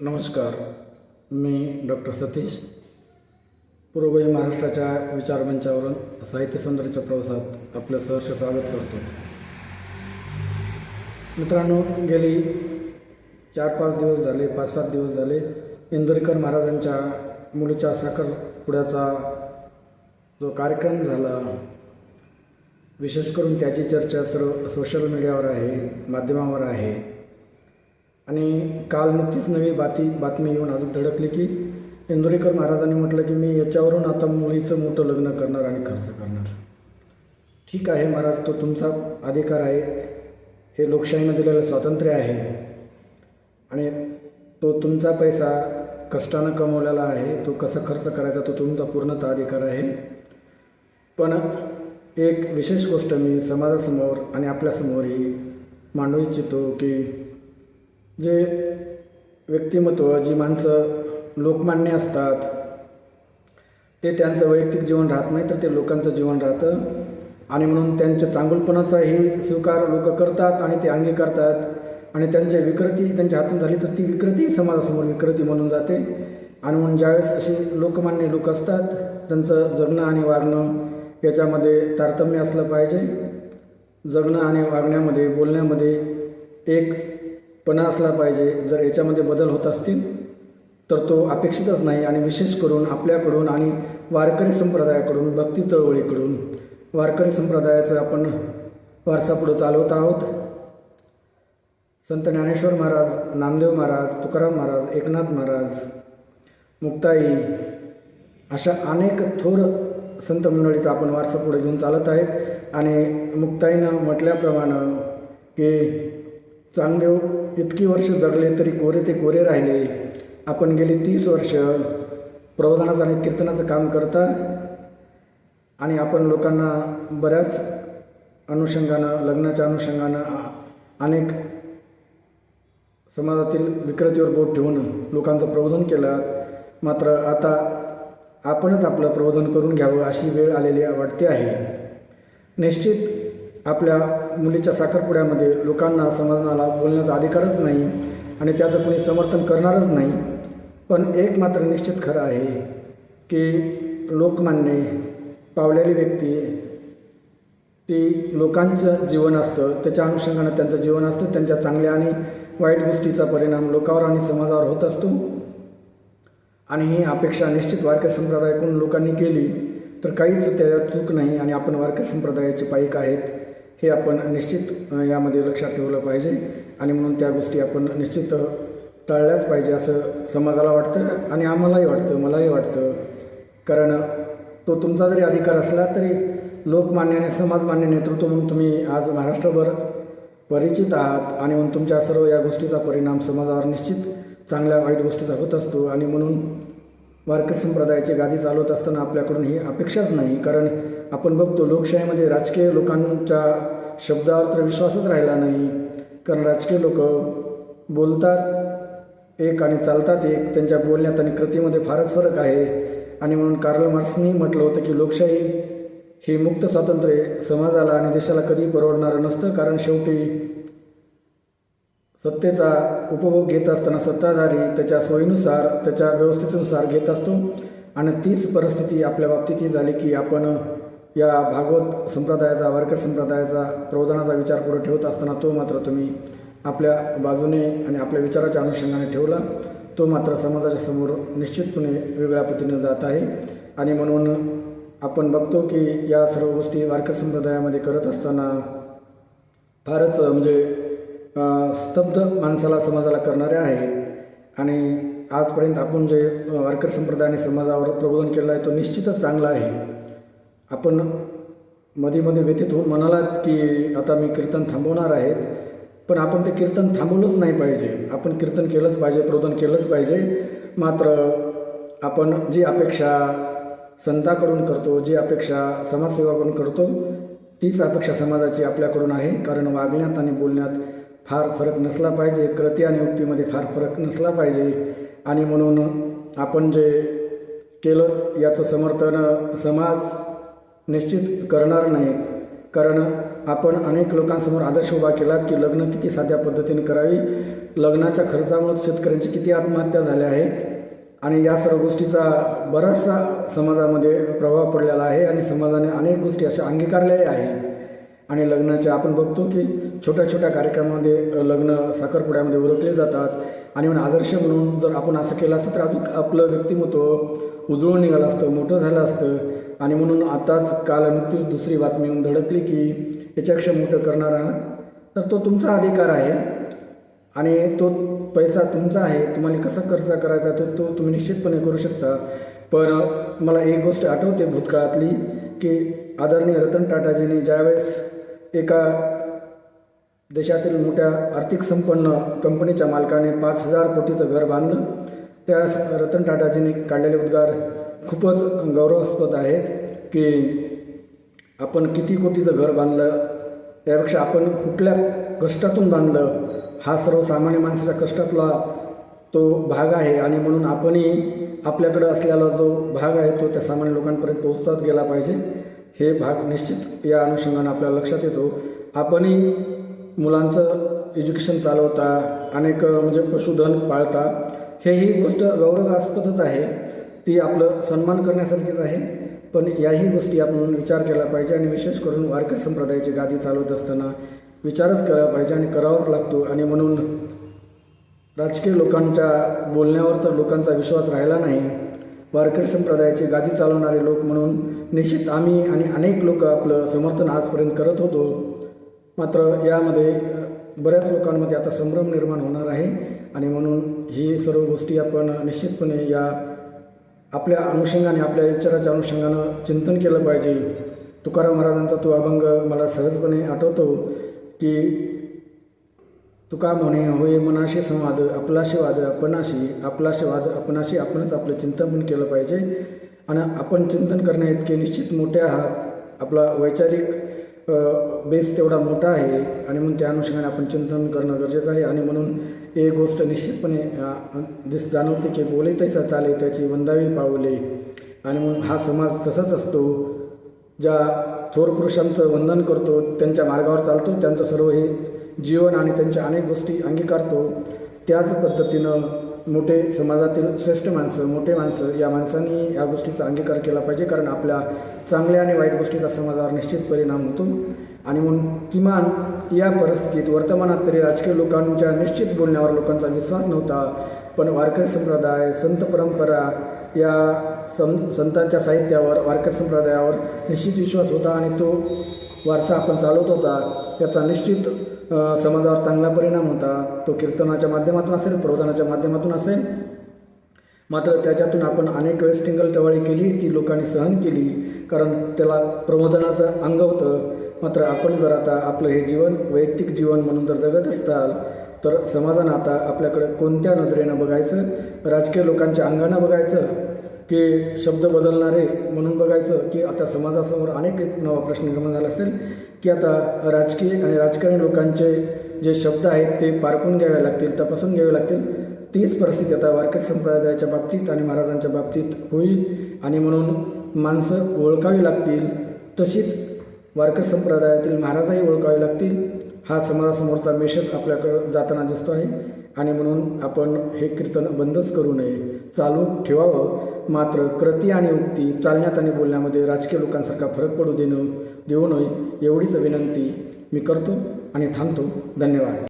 नमस्कार मी डॉक्टर सतीश पूर्वही महाराष्ट्राच्या विचारमंचावरून साहित्य सौंदर्याच्या प्रवासात आपलं सहर्ष स्वागत करतो. मित्रांनो गेली चार पाच दिवस झाले पाच सात दिवस झाले इंदुरीकर महाराजांच्या मुलीच्या साखरपुड्याचा जो कार्यक्रम झाला विशेष करून त्याची चर्चा सर्व सोशल मीडियावर आहे माध्यमावर आहे आणि काल नुकतीच नवी बाती बातमी येऊन आज धडकली की इंदोरीकर महाराजांनी म्हटलं की मी याच्यावरून आता मुलीचं मोठं लग्न करणार आणि खर्च करणार. ठीक आहे महाराज तो तुमचा अधिकार आहे. हे लोकशाहीनं दिलेलं स्वातंत्र्य आहे. आणि तो तुमचा पैसा कष्टानं कमवलेला आहे तो कसा खर्च करायचा तो तुमचा पूर्णतः अधिकार आहे. पण एक विशेष गोष्ट मी समाजासमोर आणि आपल्यासमोर ही मांडू इच्छितो की जे व्यक्तिमत्व जी माणसं लोकमान्य असतात ते त्यांचं वैयक्तिक जीवन राहत नाही तर ते लोकांचं जीवन राहतं. आणि म्हणून त्यांच्या चांगुलपणाचाही स्वीकार लोक करतात आणि ते अंगीकारतात. आणि त्यांच्या विकृती त्यांच्या हातून झाली तर ती विकृती समाजासमोर विकृती म्हणून जाते. आणि म्हणून ज्यावेळेस असे लोकमान्य लोक असतात त्यांचं जगणं आणि वागणं याच्यामध्ये तारतम्य असलं पाहिजे. जगणं आणि वागण्यामध्ये बोलण्यामध्ये एक पणा असला पाहिजे जर याच्यामध्ये बदल होत असतील तर तो अपेक्षितच नाही. आणि विशेष करून आपल्याकडून आणि वारकरी संप्रदायाकडून भक्ती चळवळीकडून वारकरी संप्रदायाचं आपण वारसा पुढं चालवत आहोत. संत ज्ञानेश्वर महाराज नामदेव महाराज तुकाराम महाराज एकनाथ महाराज मुक्ताई अशा अनेक थोर संत मंडळीचा आपण वारसा पुढे घेऊन चालत आहेत. आणि मुक्ताईनं म्हटल्याप्रमाणे की चांगदेव इतकी वर्ष जगले तरी कोरे ते कोरे राहिले. आपण गेली तीस वर्ष प्रबोधनाचं आणि कीर्तनाचं काम करता आणि आपण लोकांना बऱ्याच अनुषंगानं लग्नाच्या अनुषंगानं अनेक समाजातील विकृतीवर बोट ठेवून लोकांचं प्रबोधन केलं. मात्र आता आपणच आपलं प्रबोधन करून घ्यावं अशी वेळ आलेली वाटते आहे. निश्चित आपल्या मुलीच्या साखरपुड्यामध्ये लोकांना समाजाला बोलण्याचा अधिकारच नाही आणि त्याचं कोणी समर्थन करणारच नाही. पण एक मात्र निश्चित खरं आहे की लोकमान्य पावलेली व्यक्ती ती लोकांचं जीवन असतं त्याच्या अनुषंगानं त्यांचं जीवन असतं त्यांच्या चांगल्या आणि वाईट गोष्टीचा परिणाम लोकांवर आणि समाजावर होत असतो. आणि ही अपेक्षा निश्चित वारकरी संप्रदायाकडून लोकांनी केली तर काहीच त्याच्यात चूक नाही आणि आपण वारकरी संप्रदायाचे पाईक आहेत. हे आपण निश्चित यामध्ये लक्षात ठेवलं पाहिजे. आणि म्हणून त्या गोष्टी आपण निश्चित टाळल्याच पाहिजे असं समाजाला वाटतं आणि आम्हालाही वाटतं मलाही वाटतं. कारण तो तुमचा जरी अधिकार असला तरी लोकमान्याने समाजमान्य नेतृत्व म्हणून तुम्ही आज महाराष्ट्रभर परिचित आहात. आणि म्हणून तुमच्या सर्व या गोष्टीचा परिणाम समाजावर निश्चित चांगल्या वाईट गोष्टीचा होत असतो. आणि म्हणून वारकरी संप्रदायाची गादी चालवत असताना आपल्याकडून ही अपेक्षाच नाही. कारण आपण बघतो लोकशाहीमध्ये राजकीय लोकांच्या शब्दावर तर विश्वासच राहिला नाही. कारण राजकीय लोक बोलतात एक आणि चालतात एक. त्यांच्या बोलण्यात आणि कृतीमध्ये फारच फरक आहे. आणि म्हणून कार्ल मार्क्सनी म्हटलं होतं की लोकशाही ही मुक्त स्वातंत्र्य समाजाला आणि देशाला कधी परवडणारं नसतं. कारण शेवटी सत्तेचा उपभोग घेत असताना सत्ताधारी त्याच्या सोयीनुसार त्याच्या व्यवस्थेनुसार घेत असतो. आणि तीच परिस्थिती आपल्या बाबतीत ही झाली की आपण या भागवत संप्रदायाचा वारकरी संप्रदायाचा प्रबोधनाचा विचार पुढे ठेवत असताना तो मात्र तुम्ही आपल्या बाजूने आणि आपल्या विचाराच्या अनुषंगाने ठेवला. तो मात्र समाजाच्या समोर निश्चितपणे वेगळ्या पद्धतीने जात आहे. आणि म्हणून आपण बघतो की या सर्व गोष्टी वारकरी संप्रदायामध्ये करत असताना फारच म्हणजे स्तब्ध माणसाला समाजाला करणारे आहेत. आणि आजपर्यंत आपण जे अ, वारकरी संप्रदाय आणि समाजावर प्रबोधन केलं आहे तो निश्चितच चांगला आहे. आपण मध्ये मध्ये व्यतीत होऊन म्हणालात की आता मी कीर्तन थांबवणार आहेत पण आपण ते कीर्तन थांबवलंच नाही पाहिजे. आपण कीर्तन केलंच पाहिजे प्रबोधन केलंच पाहिजे. मात्र आपण जी अपेक्षा संताकडून करतो जी अपेक्षा समाजसेवाकडून करतो तीच अपेक्षा समाजाची आपल्याकडून आहे. कारण वागण्यात आणि बोलण्यात फार फरक नसला पाहिजे. कृती आणि उक्तीमध्ये फार फरक नसला पाहिजे. आणि म्हणून आपण जे केलं याचं समर्थन समाज निश्चित करणार नाहीत. कारण आपण अनेक लोकांसमोर आदर्श उभा केलात की लग्न किती साध्या पद्धतीने करावी. लग्नाच्या खर्चामुळे शेतकऱ्यांची किती आत्महत्या झाल्या आहेत. आणि या सर्व गोष्टीचा बराचसा समाजामध्ये प्रभाव पडलेला आहे आणि समाजाने अनेक गोष्टी अशा अंगीकारल्याही आहेत. आणि लग्नाचे आपण बघतो की छोट्या छोट्या कार्यक्रमामध्ये लग्न साखरपुड्यामध्ये उरकले जातात. आणि म्हणून आदर्श म्हणून जर आपण असं केलं असतं तर अजून आपलं व्यक्तिमत्व उजळून निघालं असतं मोठं झालं असतं. आणि म्हणून आताच काल नुकतीच दुसरी बातमी येऊन धडकली की याच्यापेक्षा मोठं करणार आहात तर तो तुमचा अधिकार आहे. आणि तो पैसा तुमचा आहे तुम्हाला कसा खर्च करायचा तो तो तुम्ही निश्चितपणे करू शकता. पण मला एक गोष्ट आठवते भूतकाळातली की आदरणीय रतन टाटाजींनी ज्यावेळेस एका देशातील मोठ्या आर्थिक संपन्न कंपनीच्या मालकाने पाच हजार कोटीचं घर बांधलं. त्यास रतन टाटाजींनी काढलेले उद्गार खूपच गौरवास्पद आहेत की आपण किती कोटीचं घर बांधलं त्यापेक्षा आपण कुठल्या कष्टातून बांधलं हा सर्वसामान्य माणसाच्या कष्टातला तो भाग आहे. आणि म्हणून आपणही आपल्याकडं असलेला जो भाग आहे तो त्या सामान्य लोकांपर्यंत पोहोचत गेला पाहिजे. हे भाग निश्चित या अनुषंगानं आपल्याला लक्षात येतो. आपणही मुलांचं एज्युकेशन चालवता अनेक म्हणजे पशुधन पाळता हे ही गोष्ट गौरवास्पदच आहे. ती आपलं सन्मान करण्यासारखीच आहे. पण याही गोष्टी आपण विचार केला पाहिजे आणि विशेष करून वारकरी संप्रदायाची गादी चालवत असताना विचारच केला पाहिजे आणि करावाच लागतो. आणि म्हणून राजकीय लोकांच्या बोलण्यावर तर लोकांचा विश्वास राहिला नाही. वारकरी संप्रदायाची गादी चालवणारे लोक म्हणून निश्चित आम्ही आणि अनेक लोक आपलं समर्थन आजपर्यंत करत होतो. मात्र यामध्ये बऱ्याच लोकांमध्ये आता संभ्रम निर्माण होणार आहे आणि म्हणून ही सर्व गोष्टी आपण निश्चितपणे या आपल्या अनुषंगाने आपल्या विचाराच्या अनुषंगानं चिंतन केलं पाहिजे. तुकाराम महाराजांचा तो अभंग मला सहजपणे आठवतो की तुका म्हणे होय मनाशी संवाद आपलाशी वाद आपणाशी आपलाशी वाद आपणाशी आपणच आपलं चिंतन पण केलं पाहिजे. आणि आपण चिंतन करण्या इतके निश्चित मोठे आहात. आपला वैचारिक बेस तेवढा मोठा आहे आणि म्हणून त्या अनुषंगाने आपण चिंतन करणं गरजेचं आहे. आणि म्हणून एक गोष्ट निश्चितपणे दिस जाणवते की बोले तैसा चाले त्याची वंदावी पावले. आणि म्हणून हा समाज तसाच असतो ज्या थोर पुरुषांचं वंदन करतो त्यांच्या मार्गावर चालतो त्यांचं सर्व हे जीवन आणि त्यांच्या अनेक गोष्टी अंगीकारतो. त्याच पद्धतीनं मोठे समाजातील श्रेष्ठ माणसं मोठे माणसं या माणसांनी या गोष्टीचा अंगीकार केला पाहिजे. कारण आपल्या चांगल्या आणि वाईट गोष्टीचा समाजावर निश्चित परिणाम होतो. आणि म्हणून किमान या परिस्थितीत वर्तमानात तरी राजकीय लोकांच्या निश्चित बोलण्यावर लोकांचा विश्वास नव्हता. पण वारकरी संप्रदाय संत परंपरा या सं संतांच्या साहित्यावर वारकरी संप्रदायावर निश्चित विश्वास होता आणि तो वारसा आपण चालवत होता. याचा निश्चित समाजावर चांगला परिणाम होता. तो कीर्तनाच्या माध्यमातून असेल प्रबोधनाच्या माध्यमातून असेल. मात्र त्याच्यातून आपण अनेक वेळेस टिंगल टवाळी केली ती लोकांनी सहन केली. कारण त्याला प्रबोधनाचं अंग होतं. मात्र आपण जर आता आपलं हे जीवन वैयक्तिक जीवन म्हणून जर जगत असताल तर समाजानं आता आपल्याकडे कोणत्या नजरेनं बघायचं? राजकीय लोकांच्या अंगानं बघायचं? की शब्द बदलणारे म्हणून बघायचं की आता समाजासमोर अनेक एक नवा प्रश्न निर्माण झाला असेल की आता राजकीय आणि राजकारणी लोकांचे जे शब्द आहेत ते पारखून घ्यावे लागतील तपासून घ्यावे लागतील. तीच परिस्थिती आता वारकरी संप्रदायाच्या बाबतीत आणि महाराजांच्या बाबतीत होईल आणि म्हणून माणसं ओळखावी लागतील. तशीच वारकरी संप्रदायातील महाराजही ओळखावे लागतील. हा समाजासमोरचा मेसेज आपल्याकडं जाताना दिसतो आहे. आणि म्हणून आपण हे कीर्तन बंदच करू नये. चालू ठेवावं. मात्र कृती आणि उक्ती चालण्यात आणि बोलण्यामध्ये राजकीय लोकांसारखा फरक पडू देणं देऊ नये एवढीच विनंती मी करतो आणि थांबतो. धन्यवाद.